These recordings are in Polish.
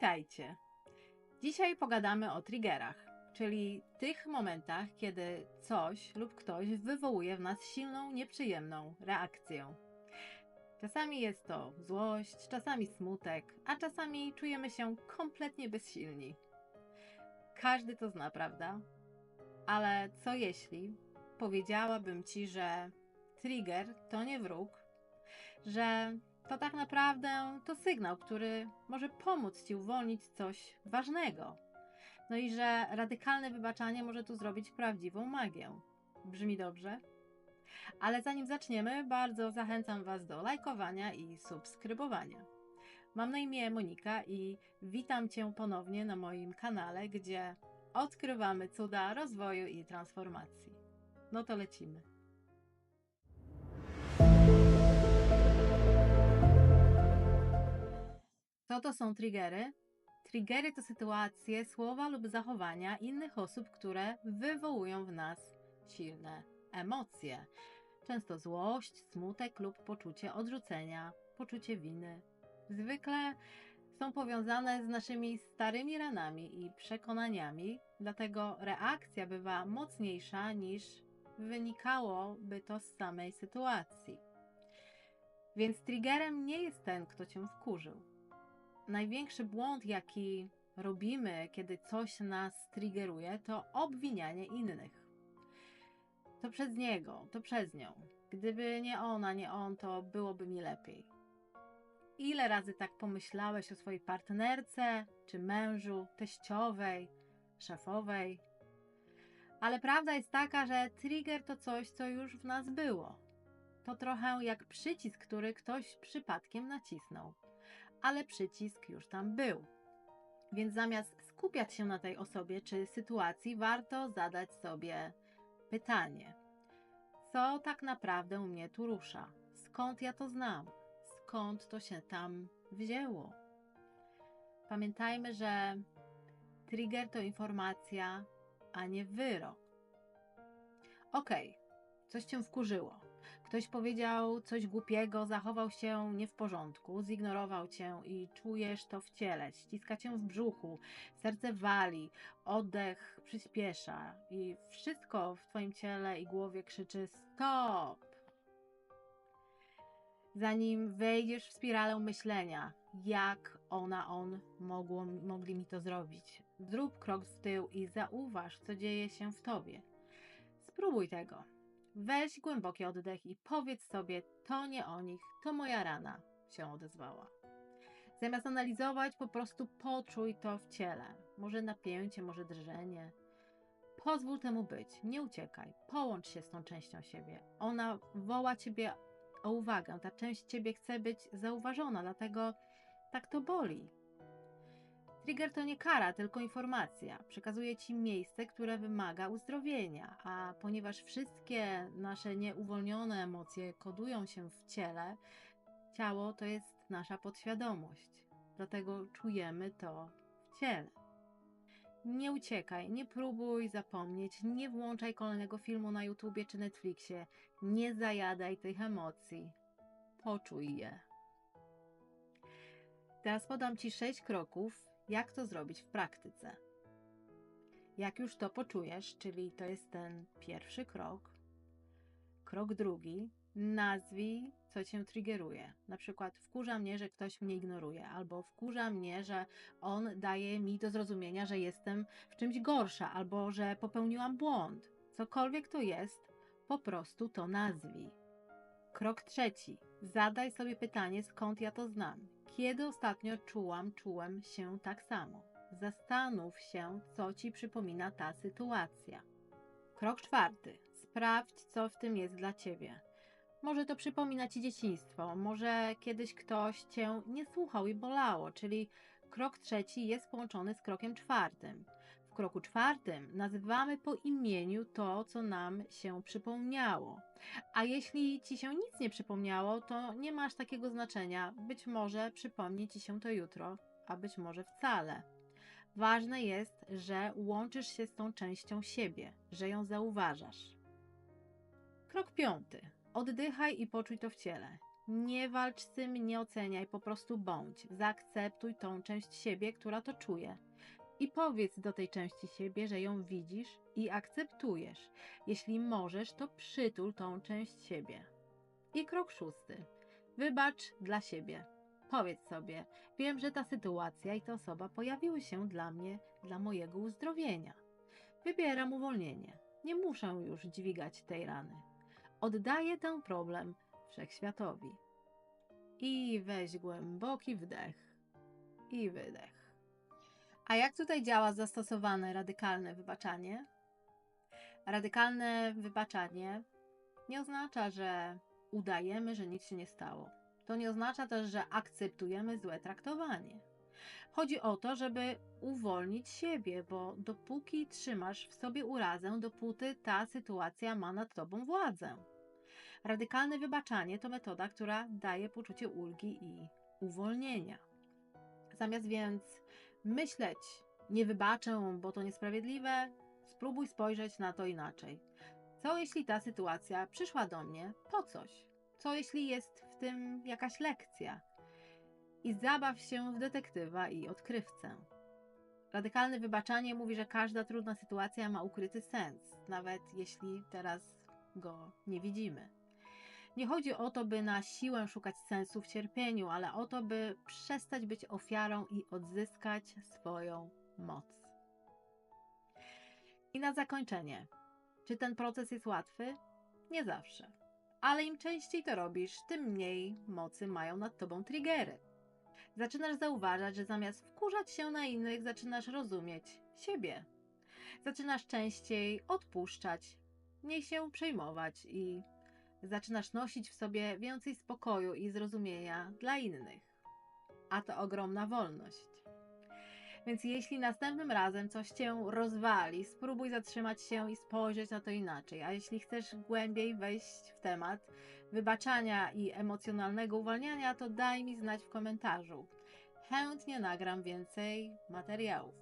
Witajcie! Dzisiaj pogadamy o triggerach, czyli tych momentach, kiedy coś lub ktoś wywołuje w nas silną, nieprzyjemną reakcję. Czasami jest to złość, czasami smutek, a czasami czujemy się kompletnie bezsilni. Każdy to zna, prawda? Ale co jeśli powiedziałabym ci, że trigger to nie wróg, że to tak naprawdę to sygnał, który może pomóc ci uwolnić coś ważnego. No i że radykalne wybaczanie może tu zrobić prawdziwą magię. Brzmi dobrze? Ale zanim zaczniemy, bardzo zachęcam Was do lajkowania i subskrybowania. Mam na imię Monika i witam Cię ponownie na moim kanale, gdzie odkrywamy cuda rozwoju i transformacji. No to lecimy. Co to są triggery? Triggery to sytuacje, słowa lub zachowania innych osób, które wywołują w nas silne emocje. Często złość, smutek lub poczucie odrzucenia, poczucie winy. Zwykle są powiązane z naszymi starymi ranami i przekonaniami, dlatego reakcja bywa mocniejsza niż wynikałoby to z samej sytuacji. Więc triggerem nie jest ten, kto cię wkurzył. Największy błąd, jaki robimy, kiedy coś nas triggeruje, to obwinianie innych. To przez niego, to przez nią. Gdyby nie ona, nie on, to byłoby mi lepiej. Ile razy tak pomyślałeś o swojej partnerce, czy mężu, teściowej, szefowej? Ale prawda jest taka, że trigger to coś, co już w nas było. To trochę jak przycisk, który ktoś przypadkiem nacisnął, ale przycisk już tam był. Więc zamiast skupiać się na tej osobie czy sytuacji, warto zadać sobie pytanie: co tak naprawdę mnie tu rusza? Skąd ja to znam? Skąd to się tam wzięło? Pamiętajmy, że trigger to informacja, a nie wyrok. Okej, okay, coś cię wkurzyło. Ktoś powiedział coś głupiego, zachował się nie w porządku, zignorował cię i czujesz to w ciele, ściska cię w brzuchu, serce wali, oddech przyspiesza i wszystko w twoim ciele i głowie krzyczy stop. Zanim wejdziesz w spiralę myślenia, jak ona, on mogło, mogli mi to zrobić, zrób krok w tył i zauważ, co dzieje się w tobie. Spróbuj tego. Weź głęboki oddech i powiedz sobie, to nie o nich, to moja rana się odezwała. Zamiast analizować, po prostu poczuj to w ciele. Może napięcie, może drżenie. Pozwól temu być, nie uciekaj, połącz się z tą częścią siebie. Ona woła ciebie o uwagę, ta część ciebie chce być zauważona, dlatego tak to boli. Trigger to nie kara, tylko informacja. Przekazuje ci miejsce, które wymaga uzdrowienia, a ponieważ wszystkie nasze nieuwolnione emocje kodują się w ciele, ciało to jest nasza podświadomość. Dlatego czujemy to w ciele. Nie uciekaj, nie próbuj zapomnieć, nie włączaj kolejnego filmu na YouTubie czy Netflixie, nie zajadaj tych emocji. Poczuj je. Teraz podam Ci sześć kroków, jak to zrobić w praktyce. Jak już to poczujesz, czyli to jest ten pierwszy krok, krok drugi, nazwij, co cię triggeruje. Na przykład wkurza mnie, że ktoś mnie ignoruje, albo wkurza mnie, że on daje mi do zrozumienia, że jestem w czymś gorsza, albo że popełniłam błąd. Cokolwiek to jest, po prostu to nazwij. Krok trzeci. Zadaj sobie pytanie, skąd ja to znam. Kiedy ostatnio czułam, czułem się tak samo. Zastanów się, co ci przypomina ta sytuacja. Krok czwarty. Sprawdź, co w tym jest dla ciebie. Może to przypomina ci dzieciństwo, może kiedyś ktoś cię nie słuchał i bolało, czyli krok trzeci jest połączony z krokiem czwartym. W kroku czwartym nazywamy po imieniu to, co nam się przypomniało. A jeśli ci się nic nie przypomniało, to nie masz takiego znaczenia. Być może przypomni ci się to jutro, a być może wcale. Ważne jest, że łączysz się z tą częścią siebie, że ją zauważasz. Krok piąty. Oddychaj i poczuj to w ciele. Nie walcz z tym, nie oceniaj, po prostu bądź. Zaakceptuj tą część siebie, która to czuje. I powiedz do tej części siebie, że ją widzisz i akceptujesz. Jeśli możesz, to przytul tą część siebie. I krok szósty. Wybacz dla siebie. Powiedz sobie, wiem, że ta sytuacja i ta osoba pojawiły się dla mnie, dla mojego uzdrowienia. Wybieram uwolnienie. Nie muszę już dźwigać tej rany. Oddaję ten problem wszechświatowi. I weź głęboki wdech i wydech. A jak tutaj działa zastosowane radykalne wybaczanie? Radykalne wybaczanie nie oznacza, że udajemy, że nic się nie stało. To nie oznacza też, że akceptujemy złe traktowanie. Chodzi o to, żeby uwolnić siebie, bo dopóki trzymasz w sobie urazę, dopóty ta sytuacja ma nad tobą władzę. Radykalne wybaczanie to metoda, która daje poczucie ulgi i uwolnienia. Zamiast więc myśleć, nie wybaczę, bo to niesprawiedliwe, spróbuj spojrzeć na to inaczej. Co jeśli ta sytuacja przyszła do mnie po coś? Co jeśli jest w tym jakaś lekcja? I zabaw się w detektywa i odkrywcę. Radykalne wybaczanie mówi, że każda trudna sytuacja ma ukryty sens, nawet jeśli teraz go nie widzimy. Nie chodzi o to, by na siłę szukać sensu w cierpieniu, ale o to, by przestać być ofiarą i odzyskać swoją moc. I na zakończenie. Czy ten proces jest łatwy? Nie zawsze. Ale im częściej to robisz, tym mniej mocy mają nad tobą triggery. Zaczynasz zauważać, że zamiast wkurzać się na innych, zaczynasz rozumieć siebie. Zaczynasz częściej odpuszczać, mniej się przejmować i zaczynasz nosić w sobie więcej spokoju i zrozumienia dla innych. A to ogromna wolność. Więc jeśli następnym razem coś cię rozwali, spróbuj zatrzymać się i spojrzeć na to inaczej. A jeśli chcesz głębiej wejść w temat wybaczania i emocjonalnego uwalniania, to daj mi znać w komentarzu. Chętnie nagram więcej materiałów.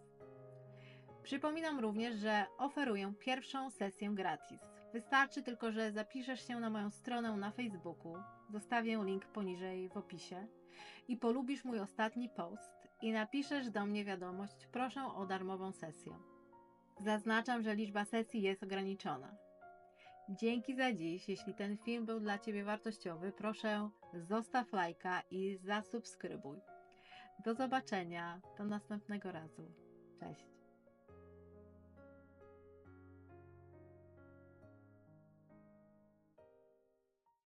Przypominam również, że oferuję pierwszą sesję gratis. Wystarczy tylko, że zapiszesz się na moją stronę na Facebooku, zostawię link poniżej w opisie i polubisz mój ostatni post i napiszesz do mnie wiadomość, proszę o darmową sesję. Zaznaczam, że liczba sesji jest ograniczona. Dzięki za dziś. Jeśli ten film był dla Ciebie wartościowy, proszę zostaw lajka i zasubskrybuj. Do zobaczenia. Do następnego razu. Cześć.